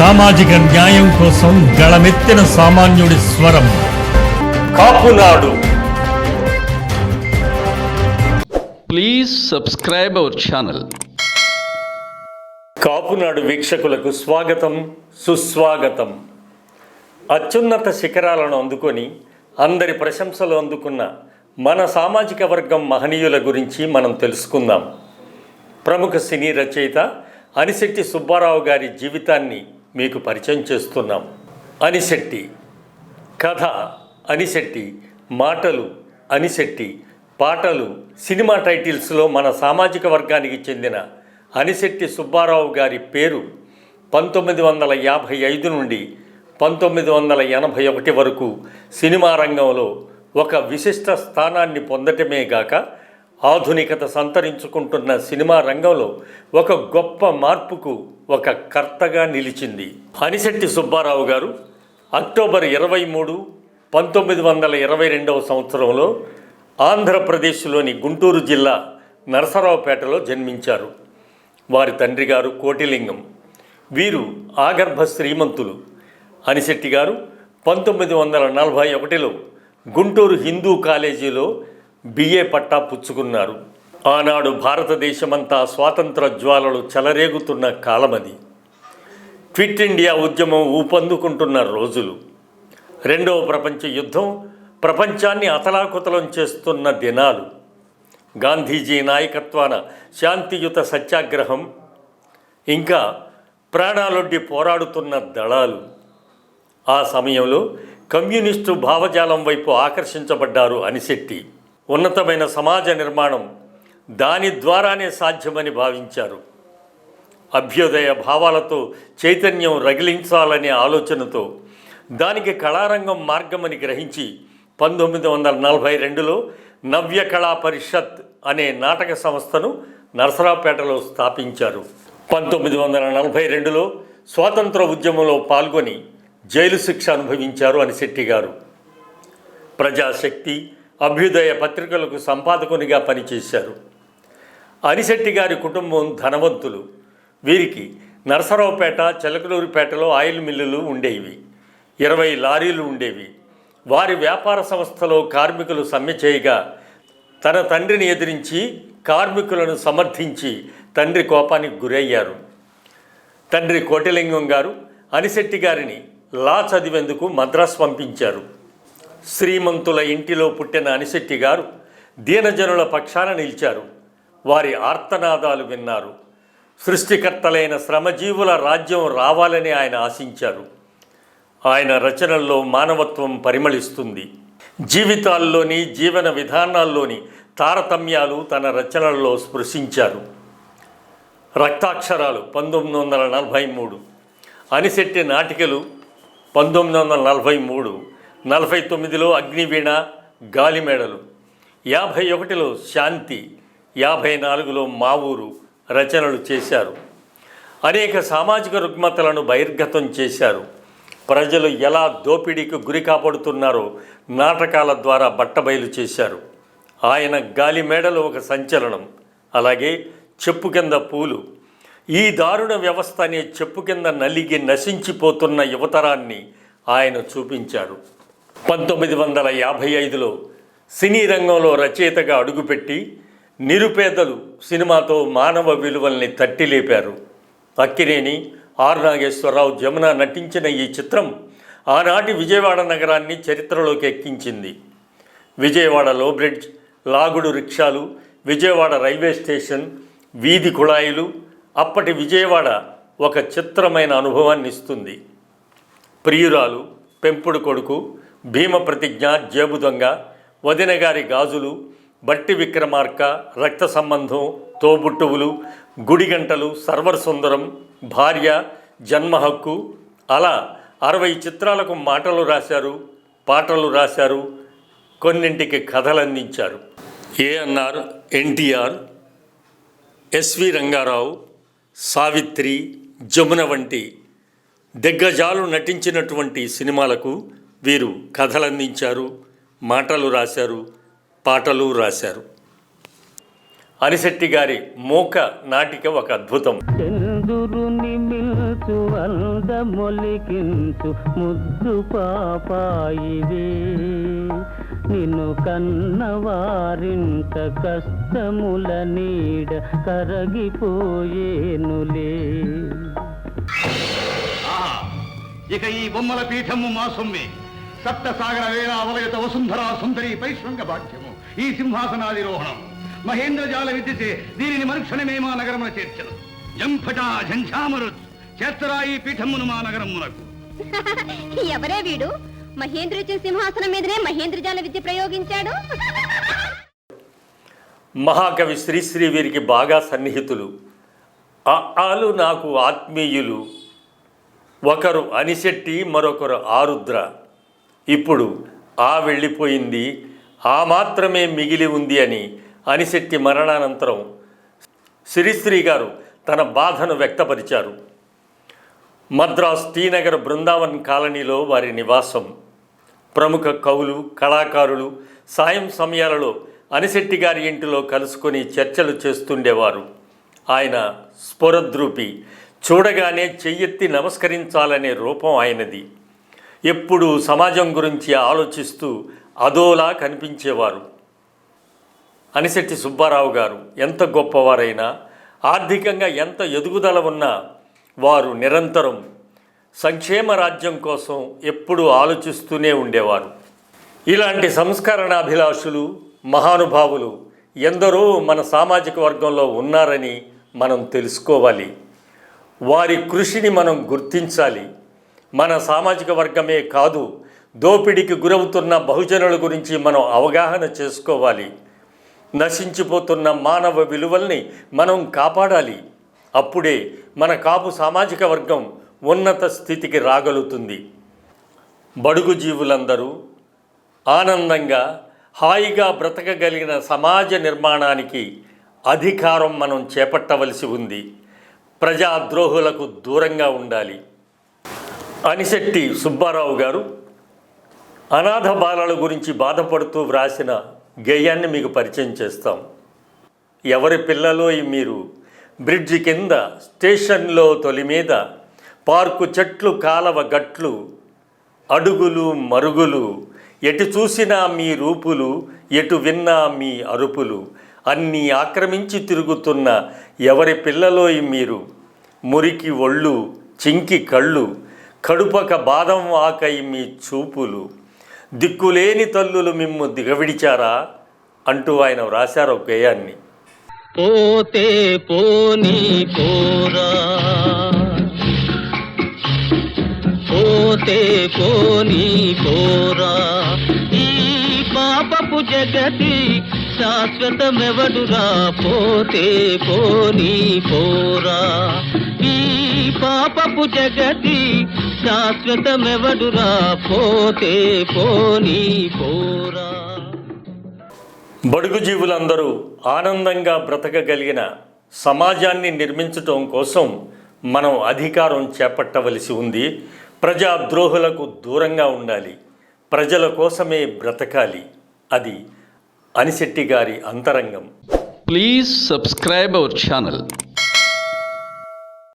సామాజిక న్యాయం కోసం గళమెత్తిన సామాన్యుడి స్వరం. Kapunadu Please subscribe our channel. Kapunadu వీక్షకులకు స్వాగతం సుస్వాగతం. అత్యున్నత శిఖరాలను అందుకొని అందరి ప్రశంసలు అందుకున్న మన సామాజిక వర్గం మహనీయుల గురించి మనం తెలుసుకుందాం. ప్రముఖ సినీ రచయిత అనిశెట్టి సుబ్బారావు గారి జీవితాన్ని మీకు పరిచయం చేస్తున్నాం. అనిశెట్టి. కథ అనిశెట్టి. మాటలు అనిశెట్టి. పాటలు సినిమా టైటిల్స్లో మన సామాజిక వర్గానికి చెందిన అనిశెట్టి సుబ్బారావు గారి పేరు పంతొమ్మిది వందల యాభై ఐదు నుండి పంతొమ్మిది వందల ఎనభై ఒకటి వరకు సినిమా రంగంలో ఒక విశిష్ట స్థానాన్ని పొందటమే గాక ఆధునికత సంతరించుకుంటున్న సినిమా రంగంలో ఒక గొప్ప మార్పుకు ఒక కర్తగా నిలిచింది. అనిశెట్టి సుబ్బారావు గారు అక్టోబర్ ఇరవై మూడు పంతొమ్మిది వందల ఇరవై రెండవ సంవత్సరంలో ఆంధ్రప్రదేశ్లోని గుంటూరు జిల్లా నరసరావుపేటలో జన్మించారు. వారి తండ్రి గారు కోటిలింగం వీరు ఆగర్భ శ్రీమంతులు. అనిశెట్టి గారు పంతొమ్మిది వందల నలభై ఒకటిలో గుంటూరు హిందూ కాలేజీలో బిఏ పట్టా పుచ్చుకున్నారు. ఆనాడు భారతదేశమంతా స్వాతంత్ర జ్వాలలు చెలరేగుతున్న కాలమది. క్విట్ ఇండియా ఉద్యమం ఊపందుకుంటున్న రోజులు. రెండవ ప్రపంచ యుద్ధం ప్రపంచాన్ని అతలాకుతలం చేస్తున్న దినాలు. గాంధీజీ నాయకత్వాన శాంతియుత సత్యాగ్రహం. ఇంకా ప్రాణాలొడ్డి పోరాడుతున్న దళాలు. ఆ సమయంలో కమ్యూనిస్టు భావజాలం వైపు ఆకర్షించబడ్డారు అనిశెట్టి. ఉన్నతమైన సమాజ నిర్మాణం దాని ద్వారానే సాధ్యమని భావించారు. అభ్యుదయ భావాలతో చైతన్యం రగిలించాలనే ఆలోచనతో దానికి కళారంగం మార్గమని గ్రహించి పంతొమ్మిది వందల నలభై రెండులో నవ్య కళా పరిషత్ అనే నాటక సంస్థను నరసరావుపేటలో స్థాపించారు. పంతొమ్మిది వందల నలభై రెండులో స్వాతంత్ర ఉద్యమంలో పాల్గొని జైలు శిక్ష అనుభవించారు అనిశెట్టి గారు. ప్రజాశక్తి అభ్యుదయ పత్రికలకు సంపాదకునిగా పనిచేశారు. అనిశెట్టి గారి కుటుంబం ధనవంతులు. వీరికి నరసరావుపేట చిలకలూరుపేటలో ఆయిల్ మిల్లులు ఉండేవి. ఇరవై లారీలు ఉండేవి. వారి వ్యాపార సంస్థలో కార్మికులు సమ్మె చేయగా తన తండ్రిని ఎదిరించి కార్మికులను సమర్థించి తండ్రి కోపానికి గురయ్యారు. తండ్రి కోటిలింగం గారు అనిశెట్టి గారిని లా చదివేందుకు మద్రాస్ పంపించారు. శ్రీమంతుల ఇంటిలో పుట్టిన అనిశెట్టి గారు దీనజనుల పక్షాన నిలిచారు. వారి ఆర్తనాదాలు విన్నారు. సృష్టికర్తలైన శ్రమజీవుల రాజ్యం రావాలని ఆయన ఆశించారు. ఆయన రచనల్లో మానవత్వం పరిమళిస్తుంది. జీవితాల్లోని జీవన విధానాల్లోని తారతమ్యాలు తన రచనల్లో స్పృశించారు. రక్తాక్షరాలు పంతొమ్మిది వందల నలభై మూడు. అనిశెట్టి నాటికలు పంతొమ్మిది వందల నలభై మూడు. నలభై తొమ్మిదిలో అగ్నివీణ గాలిమేడలు యాభై ఒకటిలో శాంతి యాభై నాలుగులో మా ఊరు రచనలు చేశారు. అనేక సామాజిక రుగ్మతలను బహిర్గతం చేశారు. ప్రజలు ఎలా దోపిడీకి గురి కాపాడుతున్నారో నాటకాల ద్వారా బట్టబయలు చేశారు. ఆయన గాలి మేడలో ఒక సంచలనం అలాగే చెప్పు కింద పూలు. ఈ దారుణ వ్యవస్థ అనే చెప్పు కింద నలిగి నశించిపోతున్న యువతరాన్ని ఆయన చూపించారు పంతొమ్మిది వందల యాభై ఐదులో సినీ రంగంలో రచయితగా అడుగుపెట్టి నిరుపేదలు సినిమాతో మానవ విలువల్ని తట్టిలేపారు. అక్కినేని ఆర్ నాగేశ్వరరావు జమున నటించిన ఈ చిత్రం ఆనాటి విజయవాడ నగరాన్ని చరిత్రలోకి ఎక్కించింది. విజయవాడ లో బ్రిడ్జ్ లాగుడు రిక్షాలు విజయవాడ రైల్వే స్టేషన్ వీధి కుళాయిలు అప్పటి విజయవాడ ఒక చిత్రమైన అనుభవాన్ని ఇస్తుంది. ప్రియురాలు పెంపుడు కొడుకు భీమ ప్రతిజ్ఞ జేబు దొంగ వదిన గారి గాజులు బట్టి విక్రమార్క రక్త సంబంధం తోబుట్టువులు గుడిగంటలు సర్వర్ సుందరం భార్య జన్మ హక్కు అలా అరవై చిత్రాలకు మాటలు రాశారు పాటలు రాశారు కొన్నింటికి కథలు అందించారు ANR NTR SV Ranga Rao Savitri Jamuna వంటి దిగ్గజాలు నటించినటువంటి సినిమాలకు వీరు కథలు అందించారు మాటలు రాశారు పాటలు రాశారు. అనిశెట్టి గారి మూక నాటిక ఒక అద్భుతం. చంద్రుని అందమొలికించు ముద్దు పాపాయివే. నిన్ను కన్నవారింట కష్టముల నీడ కరగిపోయేనులే! ఇక ఈ బొమ్మల పీఠము మా సొమ్మే సప్తసాగర వేళ అవలయత వసుంధరా సుందరి పైశృంగ భాగ్యము ఈ సింహాసనాధిరోహణం. మహేంద్రజాల విద్యచే దీనిని మరుక్షణమే మా నగరమున చేర్చను. జంఫటా ఝంఝామరుత్ చేస్తరా ఈ పీఠమును మా నగరమునకు. ఎవరే వీడు? మహేంద్రుడి సింహాసనం మీదనే మహేంద్రజాల విద్య ప్రయోగించాడు? మహాకవి శ్రీశ్రీ వీరికి బాగా సన్నిహితులు. ఆలు నాకు ఆత్మీయులు. ఒకరు అనిశెట్టి మరొకరు ఆరుద్ర. ఇప్పుడు ఆ వెళ్ళిపోయింది ఆ మాత్రమే మిగిలి ఉంది అని అనిశెట్టి మరణానంతరం శ్రీశ్రీ గారు తన బాధను వ్యక్తపరిచారు. మద్రాస్ టీనగర్ బృందావన్ కాలనీలో వారి నివాసం. ప్రముఖ కవులు కళాకారులు సాయం సమయాలలో అనిశెట్టి గారి ఇంటిలో కలుసుకొని చర్చలు చేస్తుండేవారు. ఆయన స్ఫురద్రూపి చూడగానే చెయ్యెత్తి నమస్కరించాలనే రూపం ఆయనది. ఎప్పుడు సమాజం గురించి ఆలోచిస్తూ అదోలా కనిపించేవారు. అనిశెట్టి సుబ్బారావు గారు ఎంత గొప్పవారైనా ఆర్థికంగా ఎంత ఎదుగుదల ఉన్నా వారు నిరంతరం సంక్షేమ రాజ్యం కోసం ఎప్పుడూ ఆలోచిస్తూనే ఉండేవారు. ఇలాంటి సంస్కరణాభిలాషులు మహానుభావులు ఎందరో మన సామాజిక వర్గంలో ఉన్నారని మనం తెలుసుకోవాలి. వారి కృషిని మనం గుర్తించాలి. మన సామాజిక వర్గమే కాదు దోపిడీకి గురవుతున్న బహుజనుల గురించి మనం అవగాహన చేసుకోవాలి. నశించిపోతున్న మానవ విలువల్ని మనం కాపాడాలి. అప్పుడే మన కాపు సామాజిక వర్గం ఉన్నత స్థితికి రాగలుగుతుంది. బడుగు జీవులందరూ ఆనందంగా హాయిగా బ్రతకగలిగిన సమాజ నిర్మాణానికి అధికారం మనం చేపట్టవలసి ఉంది. ప్రజాద్రోహులకు దూరంగా ఉండాలి. అనిశెట్టి సుబ్బారావు గారు అనాథ బాలల గురించి బాధపడుతూ వ్రాసిన గేయాన్ని మీకు పరిచయం చేస్తాం. ఎవరి పిల్లలో మీరు? బ్రిడ్జి కింద స్టేషన్లో తొలి మీద పార్కు చెట్లు కాలవ గట్లు అడుగులు మరుగులు ఎటు చూసినా మీ రూపులు ఎటు విన్నా మీ అరుపులు అన్నీ ఆక్రమించి తిరుగుతున్న ఎవరి పిల్లలోయి మీరు? మురికి ఒళ్ళు చింకి కళ్ళు కడుపక బాదం ఆకై మీ చూపులు దిక్కులేని తల్లులు మిమ్ము దిగవిడిచారా? అంటూ ఆయన వ్రాశారు ఒక గేయాన్ని. పోతే పోనీ పోరా. పోతే పోనీ పోరా. ఈ పాపపు జగతి శాశ్వతమెవడురా? పోతే పోనీ పోరా. ఈ పాపపు జగతి శాశ్వతమెవడురా? పోతే పోనీ పోరా. బడుగు జీవులందరూ ఆనందంగా బ్రతకగలిగిన సమాజాన్ని నిర్మించటం కోసం మనం అధికారం చేపట్టవలసి ఉంది. ప్రజాద్రోహులకు దూరంగా ఉండాలి. ప్రజల కోసమే బ్రతకాలి. అది అనిశెట్టి గారి అంతరంగం. Please subscribe our channel.